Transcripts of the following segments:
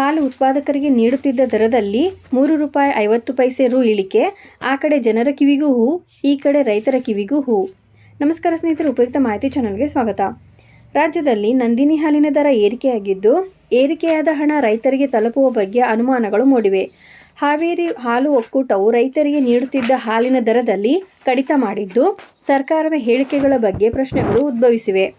ಹಾಲು ಉತ್ಪಾದಕರಿಗೆ ನೀಡುತ್ತಿದ್ದ ದರದಲ್ಲಿ ಮೂರು ರೂಪಾಯಿ ಐವತ್ತು ಪೈಸೆ ರು ಇಳಿಕೆ, ಆ ಕಡೆ ಜನರ ಕಿವಿಗೂ ಹೂ, ಈ ಕಡೆ ರೈತರ ಕಿವಿಗೂ ಹೂ. ನಮಸ್ಕಾರ ಸ್ನೇಹಿತರೆ, ಉಪಯುಕ್ತ ಮಾಹಿತಿ ಚಾನಲ್ಗೆ ಸ್ವಾಗತ. ರಾಜ್ಯದಲ್ಲಿ ನಂದಿನಿ ಹಾಲಿನ ದರ ಏರಿಕೆಯಾಗಿದ್ದು, ಏರಿಕೆಯಾದ ಹಣ ರೈತರಿಗೆ ತಲುಪುವ ಬಗ್ಗೆ ಅನುಮಾನಗಳು ಮೂಡಿವೆ. ಹಾವೇರಿ ಹಾಲು ಒಕ್ಕೂಟವು ರೈತರಿಗೆ ನೀಡುತ್ತಿದ್ದ ಹಾಲಿನ ದರದಲ್ಲಿ ಕಡಿತ ಮಾಡಿದ್ದು, ಸರ್ಕಾರದ ಹೇಳಿಕೆಗಳ ಬಗ್ಗೆ ಪ್ರಶ್ನೆಗಳು ಉದ್ಭವಿಸಿವೆ.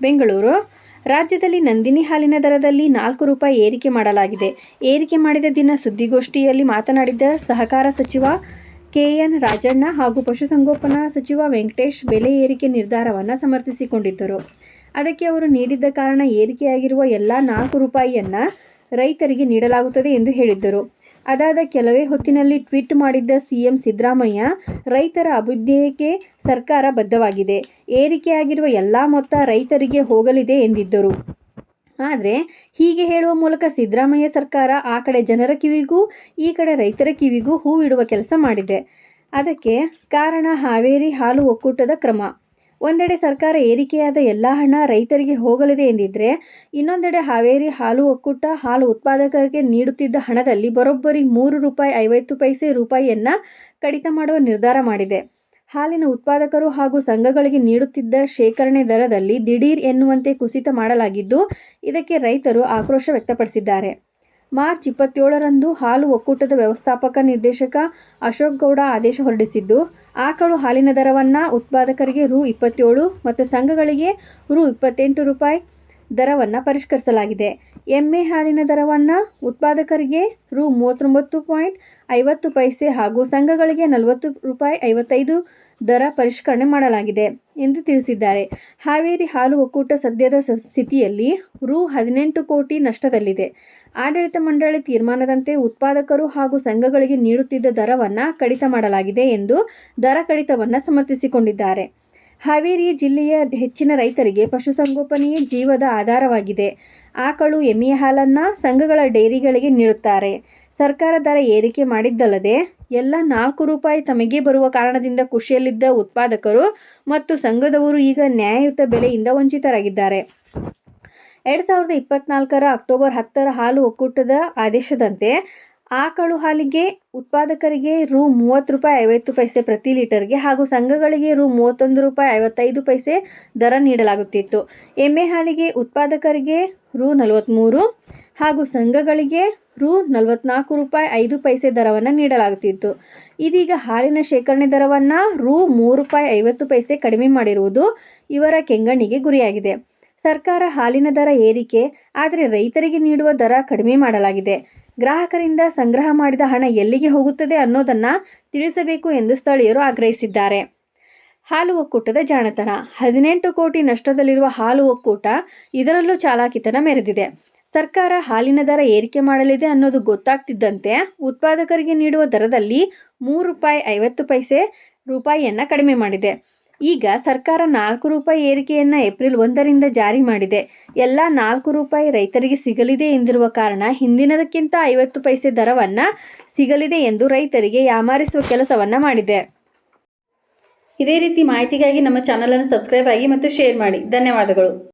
ಬೆಂಗಳೂರು ರಾಜ್ಯದಲ್ಲಿ ನಂದಿನಿ ಹಾಲಿನ ದರದಲ್ಲಿ ನಾಲ್ಕು ರೂಪಾಯಿ ಏರಿಕೆ ಮಾಡಲಾಗಿದೆ. ಏರಿಕೆ ಮಾಡಿದ ದಿನ ಸುದ್ದಿಗೋಷ್ಠಿಯಲ್ಲಿ ಮಾತನಾಡಿದ ಸಹಕಾರ ಸಚಿವ ಕೆಎನ್ ರಾಜಣ್ಣ ಹಾಗೂ ಪಶುಸಂಗೋಪನಾ ಸಚಿವ ವೆಂಕಟೇಶ್ ಬೆಲೆ ಏರಿಕೆ ನಿರ್ಧಾರವನ್ನು ಸಮರ್ಥಿಸಿಕೊಂಡಿದ್ದರು. ಅದಕ್ಕೆ ಅವರು ನೀಡಿದ್ದ ಕಾರಣ ಏರಿಕೆಯಾಗಿರುವ ಎಲ್ಲ ನಾಲ್ಕು ರೂಪಾಯಿಯನ್ನು ರೈತರಿಗೆ ನೀಡಲಾಗುತ್ತದೆ ಎಂದು ಹೇಳಿದ್ದರು. ಅದಾದ ಕೆಲವೇ ಹೊತ್ತಿನಲ್ಲಿ ಟ್ವೀಟ್ ಮಾಡಿದ್ದ ಸಿಎಂ ಸಿದ್ದರಾಮಯ್ಯ, ರೈತರ ಅಭ್ಯುದಯಕ್ಕೆ ಸರ್ಕಾರ ಬದ್ಧವಾಗಿದೆ. ಏರಿಕೆಯಾಗಿರುವ ಎಲ್ಲ ಮೊತ್ತ ರೈತರಿಗೆ ಹೋಗಲಿದೆ ಎಂದಿದ್ದರು. ಆದರೆ, ಹೀಗೆ ಹೇಳುವ ಮೂಲಕ ಸಿದ್ದರಾಮಯ್ಯ ಸರ್ಕಾರ ಆ ಕಡೆ ಜನರ ಕಿವಿಗೂ, ಈ ಕಡೆ ರೈತರ ಕಿವಿಗೂ ಹೂವಿಡುವ ಕೆಲಸ ಮಾಡಿದೆ. ಅದಕ್ಕೆ ಕಾರಣ ಹಾವೇರಿ ಹಾಲು ಒಕ್ಕೂಟದ ಕ್ರಮ. ಒಂದೆಡೆ ಸರ್ಕಾರ ಏರಿಕೆಯಾದ ಎಲ್ಲ ಹಣ ರೈತರಿಗೆ ಹೋಗಲಿದೆ ಎಂದಿದ್ದರೆ ಇನ್ನೊಂದೆಡೆ ಹಾವೇರಿ ಹಾಲು ಒಕ್ಕೂಟ ಹಾಲು ಉತ್ಪಾದಕರಿಗೆ ನೀಡುತ್ತಿದ್ದ ಹಣದಲ್ಲಿ ಬರೋಬ್ಬರಿ ಮೂರು ರೂಪಾಯಿ ಐವತ್ತು ಪೈಸೆ ರೂಪಾಯಿಯನ್ನು ಕಡಿತ ಮಾಡುವ ನಿರ್ಧಾರ ಮಾಡಿದೆ. ಹಾಲಿನ ಉತ್ಪಾದಕರು ಹಾಗೂ ಸಂಘಗಳಿಗೆ ನೀಡುತ್ತಿದ್ದ ಶೇಖರಣೆ ದರದಲ್ಲಿ ದಿಢೀರ್ ಎನ್ನುವಂತೆ ಕುಸಿತ ಮಾಡಲಾಗಿದ್ದು, ಇದಕ್ಕೆ ರೈತರು ಆಕ್ರೋಶ ವ್ಯಕ್ತಪಡಿಸಿದ್ದಾರೆ. ಮಾರ್ಚ್ ಇಪ್ಪತ್ತೇಳರಂದು ಹಾಲು ಒಕ್ಕೂಟದ ವ್ಯವಸ್ಥಾಪಕ ನಿರ್ದೇಶಕ ಅಶೋಕ್ ಗೌಡ ಆದೇಶ ಹೊರಡಿಸಿದ್ದು ಆಕಳು ಹಾಲಿನ ದರವನ್ನು ಉತ್ಪಾದಕರಿಗೆ ರು ಇಪ್ಪತ್ತೇಳು ಮತ್ತು ಸಂಘಗಳಿಗೆ ರು ಇಪ್ಪತ್ತೆಂಟು ರೂಪಾಯಿ ದರವನ್ನು ಪರಿಷ್ಕರಿಸಲಾಗಿದೆ. ಎಮ್ಮೆ ಹಾಲಿನ ದರವನ್ನು ಉತ್ಪಾದಕರಿಗೆ ರು ಮೂವತ್ತೊಂಬತ್ತು ಪಾಯಿಂಟ್ ಐವತ್ತು ಪೈಸೆ ಹಾಗೂ ಸಂಘಗಳಿಗೆ ನಲವತ್ತು ರೂಪಾಯಿ ಐವತ್ತೈದು ದರ ಪರಿಷ್ಕರಣೆ ಮಾಡಲಾಗಿದೆ ಎಂದು ತಿಳಿಸಿದ್ದಾರೆ. ಹಾವೇರಿ ಹಾಲು ಒಕ್ಕೂಟ ಸದ್ಯದ ಸ್ಥಿತಿಯಲ್ಲಿ ರು ಹದಿನೆಂಟು ಕೋಟಿ ನಷ್ಟದಲ್ಲಿದೆ. ಆಡಳಿತ ಮಂಡಳಿ ತೀರ್ಮಾನದಂತೆ ಉತ್ಪಾದಕರು ಹಾಗೂ ಸಂಘಗಳಿಗೆ ನೀಡುತ್ತಿದ್ದ ದರವನ್ನು ಕಡಿತ ಮಾಡಲಾಗಿದೆ ಎಂದು ದರ ಕಡಿತವನ್ನು ಸಮರ್ಥಿಸಿಕೊಂಡಿದ್ದಾರೆ. ಹಾವೇರಿ ಜಿಲ್ಲೆಯ ಹೆಚ್ಚಿನ ರೈತರಿಗೆ ಪಶುಸಂಗೋಪನೆಯೇ ಜೀವದ ಆಧಾರವಾಗಿದೆ. ಆಕಳು, ಎಮ್ಮೆಯ ಹಾಲನ್ನು ಸಂಘಗಳ ಡೈರಿಗಳಿಗೆ ನೀಡುತ್ತಾರೆ. ಸರ್ಕಾರ ದರ ಏರಿಕೆ ಮಾಡಿದ್ದಲ್ಲದೆ ಎಲ್ಲ ನಾಲ್ಕು ರೂಪಾಯಿ ತಮಗೆ ಬರುವ ಕಾರಣದಿಂದ ಖುಷಿಯಲ್ಲಿದ್ದ ಉತ್ಪಾದಕರು ಮತ್ತು ಸಂಘದವರು ಈಗ ನ್ಯಾಯಯುತ ಬೆಲೆಯಿಂದ ವಂಚಿತರಾಗಿದ್ದಾರೆ. ಎರಡು ಸಾವಿರದ ಇಪ್ಪತ್ನಾಲ್ಕರ ಅಕ್ಟೋಬರ್ ಹತ್ತರ ಹಾಲು ಒಕ್ಕೂಟದ ಆದೇಶದಂತೆ ಆಕಳು ಹಾಲಿಗೆ ಉತ್ಪಾದಕರಿಗೆ ರು ಮೂವತ್ತು ರೂಪಾಯಿ ಐವತ್ತು ಪೈಸೆ ಪ್ರತಿ ಲೀಟರ್ಗೆ ಹಾಗೂ ಸಂಘಗಳಿಗೆ ರು ಮೂವತ್ತೊಂದು ರೂಪಾಯಿ ಐವತ್ತೈದು ಪೈಸೆ ದರ ನೀಡಲಾಗುತ್ತಿತ್ತು. ಎಮ್ಮೆ ಹಾಲಿಗೆ ಉತ್ಪಾದಕರಿಗೆ ರು ನಲವತ್ತ್ಮೂರು ಹಾಗೂ ಸಂಘಗಳಿಗೆ ರು ನಲವತ್ನಾಲ್ಕು ರೂಪಾಯಿ ಐದು ಪೈಸೆ ದರವನ್ನು ನೀಡಲಾಗುತ್ತಿತ್ತು. ಇದೀಗ ಹಾಲಿನ ಶೇಖರಣೆ ದರವನ್ನು ರು ಮೂರು ರೂಪಾಯಿ ಐವತ್ತು ಪೈಸೆ ಕಡಿಮೆ ಮಾಡಿರುವುದು ಇವರ ಕೆಂಗಣ್ಣಿಗೆ ಗುರಿಯಾಗಿದೆ. ಸರ್ಕಾರ ಹಾಲಿನ ದರ ಏರಿಕೆ, ಆದರೆ ರೈತರಿಗೆ ನೀಡುವ ದರ ಕಡಿಮೆ ಮಾಡಲಾಗಿದೆ. ಗ್ರಾಹಕರಿಂದ ಸಂಗ್ರಹ ಮಾಡಿದ ಹಣ ಎಲ್ಲಿಗೆ ಹೋಗುತ್ತದೆ ಅನ್ನೋದನ್ನು ತಿಳಿಸಬೇಕು ಎಂದು ಸ್ಥಳೀಯರು ಆಗ್ರಹಿಸಿದ್ದಾರೆ. ಹಾಲು ಒಕ್ಕೂಟದ ಜಾಣತನ. ಹದಿನೆಂಟು ಕೋಟಿ ನಷ್ಟದಲ್ಲಿರುವ ಹಾಲು ಒಕ್ಕೂಟ ಇದರಲ್ಲೂ ಚಾಲಾಕಿತನ ಮೆರೆದಿದೆ. ಸರ್ಕಾರ ಹಾಲಿನ ದರ ಏರಿಕೆ ಮಾಡಲಿದೆ ಅನ್ನೋದು ಗೊತ್ತಾಗ್ತಿದ್ದಂತೆ ಉತ್ಪಾದಕರಿಗೆ ನೀಡುವ ದರದಲ್ಲಿ ಮೂರು ರೂಪಾಯಿ ಐವತ್ತು ಪೈಸೆ ರೂಪಾಯಿಯನ್ನು ಕಡಿಮೆ ಮಾಡಿದೆ. ಈಗ ಸರ್ಕಾರ ನಾಲ್ಕು ರೂಪಾಯಿ ಏರಿಕೆಯನ್ನು ಏಪ್ರಿಲ್ ಒಂದರಿಂದ ಜಾರಿ ಮಾಡಿದೆ. ಎಲ್ಲ ನಾಲ್ಕು ರೂಪಾಯಿ ರೈತರಿಗೆ ಸಿಗಲಿದೆ ಎಂದಿರುವ ಕಾರಣ ಹಿಂದಿನದಕ್ಕಿಂತ ಐವತ್ತು ಪೈಸೆ ದರವನ್ನು ಸಿಗಲಿದೆ ಎಂದು ರೈತರಿಗೆ ಯಾಮಾರಿಸುವ ಕೆಲಸವನ್ನು ಮಾಡಿದೆ. ಇದೇ ರೀತಿ ಮಾಹಿತಿಗಾಗಿ ನಮ್ಮ ಚಾನಲನ್ನು ಸಬ್ಸ್ಕ್ರೈಬ್ ಆಗಿ ಮತ್ತು ಶೇರ್ ಮಾಡಿ. ಧನ್ಯವಾದಗಳು.